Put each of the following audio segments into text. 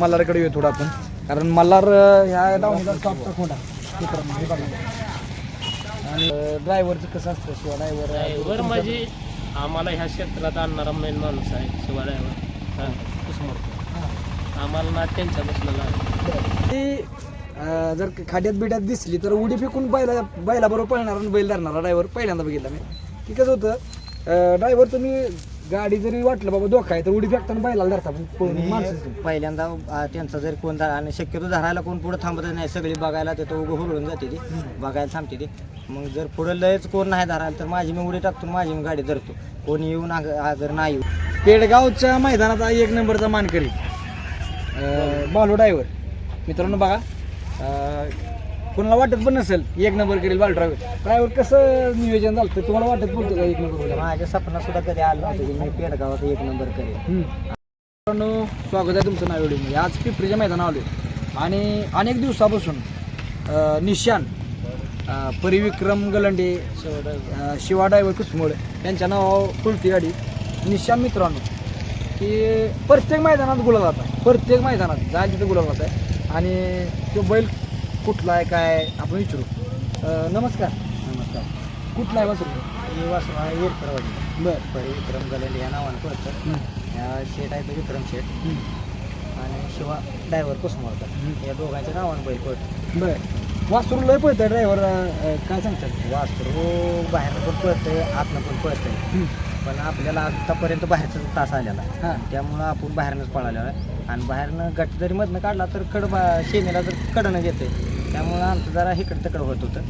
मल्हारकडे येऊ थोडं आपण. कारण मल्हार ह्या डावणीचा टॉपचा खोंडा. मित्रांनो हे बघा. आणि ड्रायव्हरचं कसं असतं शिवा ड्रायव्हर ड्रायव्हर म्हणजे आम्हाला ह्या क्षेत्रात आणणारा मेन माणूस आहे शिवा ड्रायव्हर कुसमोर आम्हाला ना त्यांच्या बसलेला ती जर खाड्यात बिड्यात दिसली तर उडी फेकून बैला बैला बरोबर पळणार आणि बैल धरणारा ड्रायव्हर पहिल्यांदा बघितला मी. की कसं होतं ड्रायव्हर तुम्ही गाडी जरी वाटलं बाबा धोका आहे तर उडी फेकताना बैलाला धरता पण माणसं पहिल्यांदा आ, त्यांचा जर कोण धरा आणि शक्यतो धरायला कोण पुढे थांबत नाही सगळी बघायला तिथं उभं हुरळून जाते ती. बघायला थांबते ती. मग जर पुढे लयच कोण नाही धरायला तर माझी मी उडी टाकतो माझी मी गाडी धरतो. कोणी येऊन अगर नाही येऊ. पेडगावच्या मैदानात एक नंबरचा मानकरी अं, बालू ड्रायव्हर मित्रांनो बघा अं, कोणाला वाटत पण नसेल एक नंबर करेल बालू ड्रायव्हर. ड्रायव्हर कसं नियोजन झालं तुम्हाला वाटत पडतं का एक नंबर माझ्या सपना सुद्धा कधी आलं नव्हतं की मी पेडगावात एक नंबर करेल. मित्रांनो स्वागत आहे तुमचं नाव व्हिडिओमध्ये. आज पिंपरीच्या मैदानावर आलो आणि अनेक दिवसापासून निशान परिविक्रम गलंडे शिवा ड्रायव्हर कुसमोळ यांच्या नावावर खुलती गाडी. निशान मित्रांनो की प्रत्येक मैदानात गुलाल जात आहे प्रत्येक मैदानात जायला तिथे गुलाल जात आहे आणि तो बैल कुठला आहे काय आहे आपण विचारू. अं, नमस्कार. नमस्कार. कुठला आहे वासरू मी वासू आहे विक्रमवाडी. बरं. परी विक्रम गलेंड या नावानं पळतं. हं, या शेट आहे तो विक्रम शेट हं, आणि शिवा ड्रायव्हर कुसमोरकर हं. या दोघांच्या नावानं बैल पळतं. बरं. वासरू लय पळतं ड्रायव्हर काय सांगतात? वासरू बाहेरनं पण पळतंय आतनं पण पळतंय. हं, पण आपल्याला आतापर्यंत बाहेरचा तास आलेला. आहे हां. त्यामुळं आपण बाहेरनंच पळालेलो आहे. आणि बाहेरनं गट जरी मधनं काढला तर कड बा शेमीला जर कडनं घेते त्यामुळं आमचं जरा इकडं तिकडं होत होतं.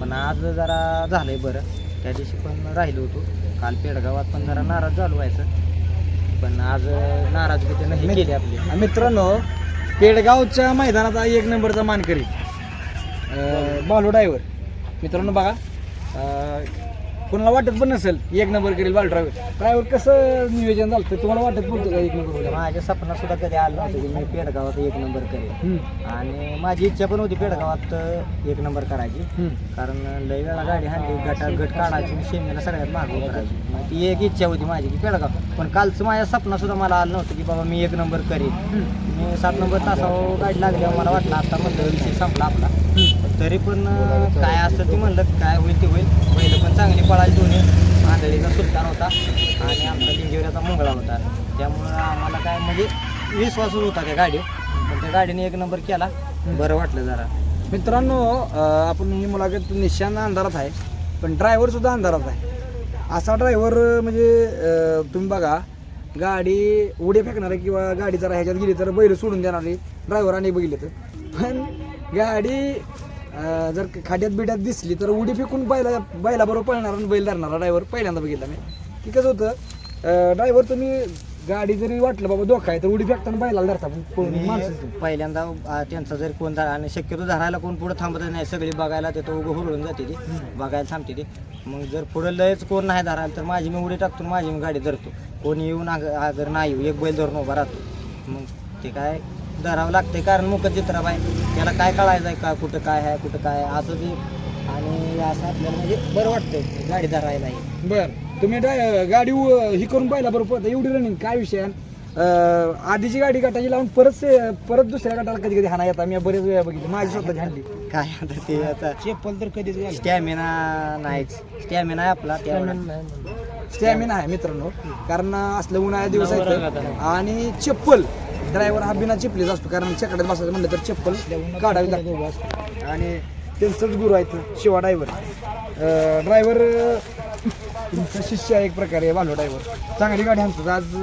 पण आज जरा झालंय बरं. त्या दिवशी पण राहिलो होतो. काल पेडगावात पण जरा नाराज झालो व्हायचं. पण आज नाराजगी त्यानं हे केली आपली. मित्रांनो पेडगावच्या मैदानाचा एक नंबरचा मानकरी बालू ड्रायव्हर मित्रांनो बघा कोणाला वाटत पण नसेल एक नंबर करेल बालू ड्रायव्हर ड्रायव्हर कसं नियोजन झालं तुम्हाला वाटत पडतं का एक नंबर माझ्या सपना सुद्धा कधी आलं नव्हतं की मी पेडगावात एक नंबर करेल. आणि माझी इच्छा पण होती पेडगावात एक नंबर करायची. कारण लय वेळा गाडी हाणली गटा गट काढायची आणि शेमीला सगळ्यात मागं करायची मग ती एक इच्छा होती माझी की पेडगाव. पण कालचं माझ्या सपना सुद्धा मला आलं नव्हतं की बाबा मी एक नंबर करीन मी सात नंबर तासावर गाडी लागल्यावर मला वाटलं आता म्हणलं विषय संपला आपला. पण तरी पण काय असतं ते म्हणलं काय होईल ते होईल. पहिलं पण चांगली पळाली दोन्ही. आंधळीचा सुलतान होता. आणि आमचा लिंगेवऱ्याचा मंगळा होता. त्यामुळं आम्हाला काय म्हणजे विश्वासच होता त्या गाडीवर. पण त्या गाडीने एक नंबर केला. बरं वाटलं जरा. मित्रांनो आपण ही मुलाखत निशाण अंधारात आहे. पण ड्रायव्हर सुद्धा अंधारात आहे. असा ड्रायव्हर म्हणजे तुम्ही बघा गाडी उडी फेकणारे किंवा गाडी जरा ह्याच्यात गेली तर बैल सोडून देणारे ड्रायव्हर अनेक बघितले तर पण गाडी अं, जर खाड्यात बिड्यात दिसली तर उडी फेकून बैला बैला बरोबर पळणार आणि बैल धरणारा ड्रायव्हर पहिल्यांदा बघितला मी. की कसं होतं ड्रायव्हर तुम्ही गाडी जरी वाटलं बाबा धोका आहे तर उडी फेकताना बैलाला धरता पण पळून माणसं मी पहिल्यांदा त्यांचा जर कोण धरा आणि शक्यतो धरायला कोण पुढे थांबत नाही सगळी बघायला तिथं उभं हुरळून जाते ती. बघायला थांबते ती. मग जर पुढे लयच कोण नाही धरायला तर माझी मी उडी टाकतो आणि माझी मी गाडी धरतो. कोणी येऊन आग नाही येऊ एक बैल धरून उभा राहतो. मग ते काय धरावं लागतंय. कारण मुख चित्र आहे. त्याला काय कळायचं आहे का? कुठं काय आहे कुठं काय आहे? असं ते आणि असं आपल्याला म्हणजे बरं वाटतंय. गाडी धरायलाही बर. तुम्ही ड्राय- गाडी उ- ही करून पाहिला बरोबर. एवढी रनिंग काय विषय? आहे? अं, आधीची गाडी गटाची लावून परत से- परत दुसऱ्या गटाला कधी कधी हाना येतात. मी बरेच वेळा बघितली. माझी स्वतःची हाणली. काय आता ते आता चेपल तर कधीच स्टॅमिना नाहीच स्टॅमिना आहे आपला त्यामुळे स्टॅमिना आहे मित्रांनो. कारण असलं उन्हाळ्या दिवस आहेत. आणि चप्पल. ड्रायव्हर हा बिना चप्पलीच असतो कारण चकड्यात बसायचं म्हणलं तर चप्पल काढावी लागते. आणि त्यांचंच गुरु आहेत शिवा ड्रायव्हर ड्रायव्हर तुमचा शिष्य आहे एक प्रकारे बालो ड्रायव्हर चांगली गाडी आणतात आज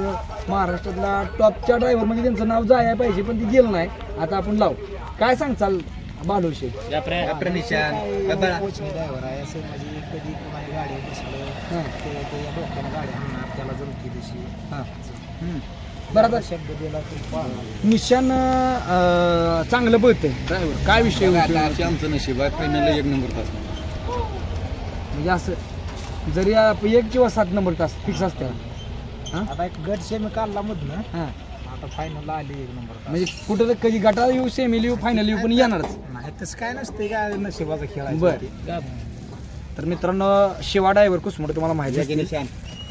महाराष्ट्रातला टॉपच्या ड्रायव्हर म्हणजे त्यांचं नाव जायला पाहिजे पण ते गेलं नाही. आता आपण लाव. काय सांगचाल बालोविषयी ड्रायव्हर आहे. असं म्हणजे कधी गाडी बसलं हां. ते ते या डोक्यानं गाडी आणणार त्याला जमती तशी. हां. बरं आता शब्द दिला की. निशान अं, चांगलं पळतंय. ड्रायव्हर काय विषय होतो? आमचं नशीब आहे. फायनल एक नंबर तास म्हणजे असं जरी आप- एक किंवा सात नंबर तास फिक्स असते हां? आता एक गट सेमी काढला मधनं. हां. आता फायनल आली एक नंबर म्हणजे कुठं तर कधी गटाला येऊ सेमी येऊ फायनल येऊ पण येणारच. नाही तसं काय नसते काय नशिबाचा खेळ आहे. बर. तर मित्रांनो शिवा ड्रायव्हर कुसमोड तुम्हाला माहिती आहे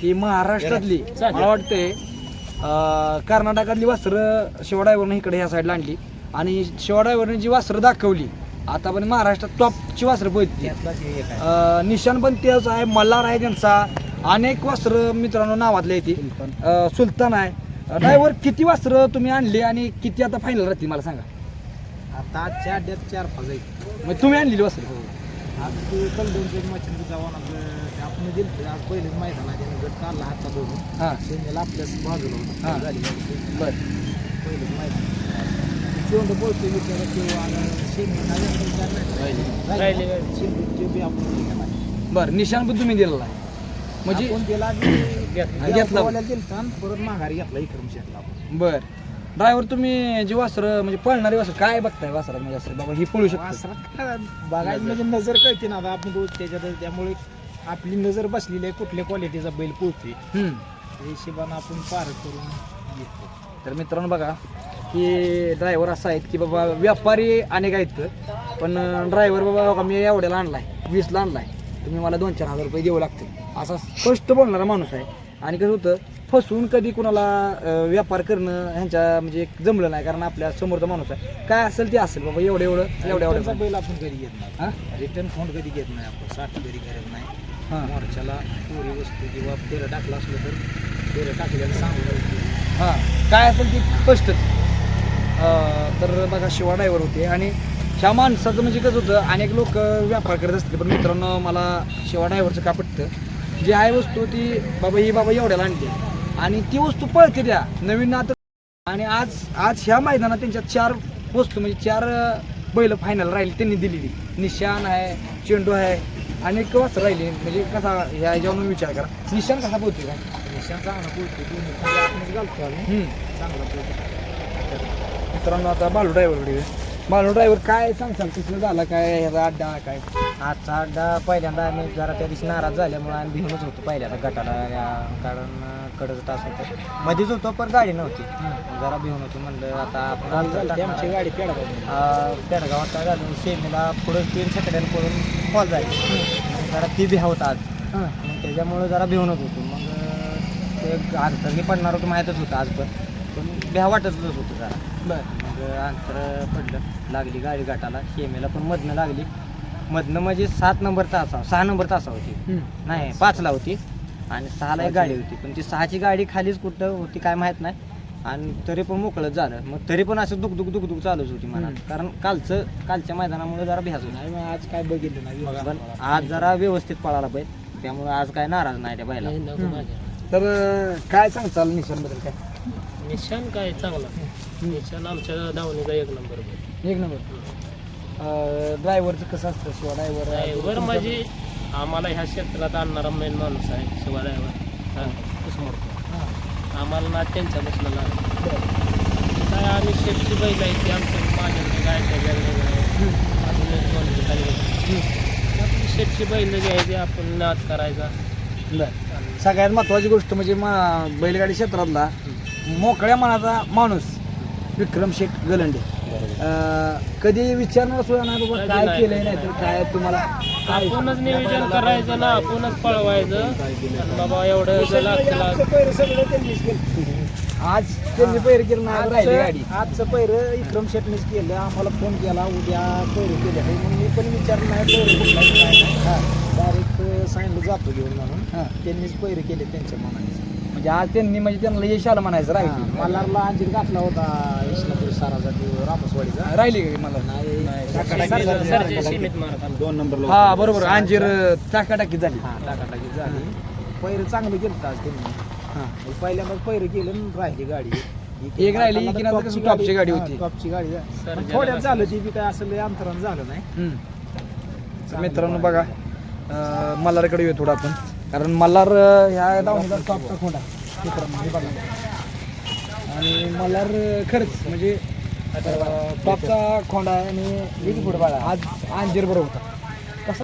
की महाराष्ट्रातली मला वाटते अं, कर्नाटकातली वस्त्र शिवा ड्रायव्हरनं इकडे ह्या साईडला आणली. आणि शिवा ड्रायव्हरने जी वस्त्र दाखवली आता पण महाराष्ट्रात टॉपची वस्त्र पोहोचली निशाण पण तेच आहे मल्हार आहे त्यांचा. अनेक वस्त्र मित्रांनो नावातले येते सुलतान. आहे. ड्रायव्हर किती वस्त्र तुम्ही आणली आणि किती आता फायनल राहतील मला सांगा? आता आजच्या अड्ड्यात चार पाच आहेत. मग तुम्ही आणलेली वस्त्र आज आपलं आपण दिलं आज पहिलेच मैदान आहे त्याने गट काढला हातचा धरून हां शेंगेला आपल्याच बाजूला होता हा. झाली. बरं पहिलेच मैदान चिवंड बोलतो मी त्याला किंवा शेंगे. राहिली राहिली. शेंगे ते बी आपण. बरं निशाण पण तुम्ही दिलेला आहे म्हणजे आपण त्याला बी घेतला. घेतला. गावाला दिलता आणि परत माघारी घेतला इकडून शेतला आपण. बर ड्रायव्हर तुम्ही जे वस्त्र म्हणजे पळणारे वस्त्र काय बघताय वस्त्रात म्हणजे असं बाबा ही पळू शकतो वासरात काय बघायला म्हणजे नजर कळते ना आता आपण रोज त्याच्यात त्यामुळे आपली नजर बसलेली आहे कुठल्या क्वालिटीचा बैल पोहते हम्म. त्या हिशोबानं आपण पार करून घेतो. तर मित्रांनो बघा की ड्रायव्हर असा आहेत की बाबा व्यापारी अनेक आहेत पण ड्रायव्हर बाबा बघा मी एवढ्याला आणलाय वीसला आणलाय. तुम्ही मला दोन चार हजार रुपये देऊ लागतील. असा स्पष्ट बोलणारा माणूस आहे. आणि कसं होतं फसवून कधी कुणाला अं, व्यापार करणं ह्यांच्या म्हणजे जमलं नाही कारण आपल्या समोरचा माणूस आहे. काय असेल ते असेल बाबा एवढं एवढं एवढ्या त्यांचा एवढं बैल आपण कधी घेत नाही. हां? रिटर्न फंड कधी घेत नाही आपण साठ कधी करत नाही. हां. मोर्चाला पुरी वस्तू किंवा फेरं टाकलं असलं तर फेरं टाकलेलं सांगू हां. काय असेल ती स्पष्टच अं, तर बघा शिवा ड्रायव्हर होते आणि ह्या माणसाचं म्हणजे कसं होतं अनेक लोक व्यापार करत असते पण मित्रांनो मला शिवा ड्रायव्हरचं का पटतं? जी आहे वस्तू ती बाबा ही बाबा एवढ्याला आणली आणि ती वस्तू पळते त्या नवीन आता आणि आज आज ह्या मैदानात त्यांच्या चार वस्तू म्हणजे चार बैल फायनल राहिली त्यांनी दिलेली. निशान आहे चेंडू आहे अनेक वस्त्र राहिली म्हणजे कसा ह्या ह्याच्यावरून विचार करा. निशान कसा पोहोचते काय? निशाण चांगला बोलतो दोन्ही घालतो आम्ही. चांगला बोलतो मित्रांनो आता बालू ड्रायव्हरकडे बालू ड्रायव्हर काय सांगसान कसलं झाला काय ह्याचा अड्डा काय? आजचा अड्डा पहिल्यांदा आम्ही जरा त्या दिवशी नाराज झाल्यामुळे आम्ही भिवूनच होतो पहिल्यांदा गटाला या- कारण कडच तास होतं. मध्येच होतो पण गाडी नव्हती. जरा भिवून होतो म्हणलं आता आपण आमची गाडी पेडगावात काय झालं शेमीला पुढं तीन छकड्याला पळून फॉल झाली. जरा ती भी होता आज. हां. मग त्याच्यामुळे जरा भिवूनच होतो. मग ते अंतर मी पडणार होतं माहीतच होतं आज पण पण भ्या वाटतच होतं जरा. बरं. मग अंतर पडलं. लागली गाडी गाठाला. शेमेला पण मधनं लागली. मधनं म्हणजे सात नंबर तासा सहा नंबर तासा होती. नाही पाचला होती. आणि सहाला एक गाडी होती. पण ती सहाची गाडी खालीच कुठं होती काय माहीत नाही. आणि तरी पण मोकळंच झालं. मग तरी पण असं दुख दुख दुख दुख चालूच होती मला. कारण कालचं कालच्या मैदानामुळे जरा भ्यास होती. नाही मग आज काय बघितलं नाही. पण आज जरा व्यवस्थित पळाला पाहिजे त्यामुळे आज काय नाराज नाही त्या माझ्या. तर काय सांगताल निशानबद्दल काय? निशाण काय चांगला. आमच्या धावणीचा एक नंबर बैल. एक नंबर. ड्रायव्हरचं कसं असतं शिवा ड्रायव्हर ड्रायव्हर म्हणजे आम्हाला ह्या क्षेत्रात आणणारा मेन माणूस आहे शिवा ड्रायव्हर आम्हाला ना त्यांच्या बसला लागला काय आम्ही शेतची बैल आहे ती आमच्या माझ्याकडे काय अजून एक दोन ठिकाणी होती. आपली शेतची बैल घ्यायची आपण नाच करायचा. सगळ्यात महत्वाची गोष्ट म्हणजे मा- बैलगाडी क्षेत्रातला मोकळ्या मनाचा माणूस. विक्रम शेठ गलंडे. अं, कधी विचारणार सुद्धा नाही बाबा काय. केलंय नाही. तर काय तुम्हाला काय आपणच नियोजन करायचं ना आपणच पळवायचं. आणि बाबा एवढं जर लागतं आज त्यांनी पैर केलं नाही राहिली गाडी. आजचं पहिरं विक्रम शेटनेच केलं. आम्हाला फोन केला उद्या पहिरं केलं आहे. मग मी पण विचारलं नाही पहिरं कुठला आहे, काय नाही हा डायरेक्ट सांगितलं जातो घेऊन म्हणून. हां. त्यांनीच पहिरं केले त्यांच्या मनाने. म्हणजे आज त्यांनी म्हणजे त्यांना यश आलं म्हणायचं राहिली. मल्हारला अंजीर घातला होता इस्लापूर सारासाठी रामसवाडीचा राहिली का मला दोन नंबर हा बरोबर अंजीर टाकाटाकी झाली. हा टाकाटाकी झाली. पहिरं चांगलं केलं आज त्यांनी. हा. मग पहिरं केलं राहिली गाडी. एक राहिली, की नंतर कसं टॉपची गाडी होती. हा, टॉपची गाडी. थोड्यात झालं ती बी काय असं लय अंतरानं झालं नाही. मित्रांनो बघा मल्हारकडे येऊ थोडं आपण. कारण मल्हार ह्या टॉपचा खोंडा मित्रांनो हे बघा आणि मल्हार खरंच म्हणजे टॉपचा खोंडा आणि वीज आणि आज अंजीर बरोबर होता.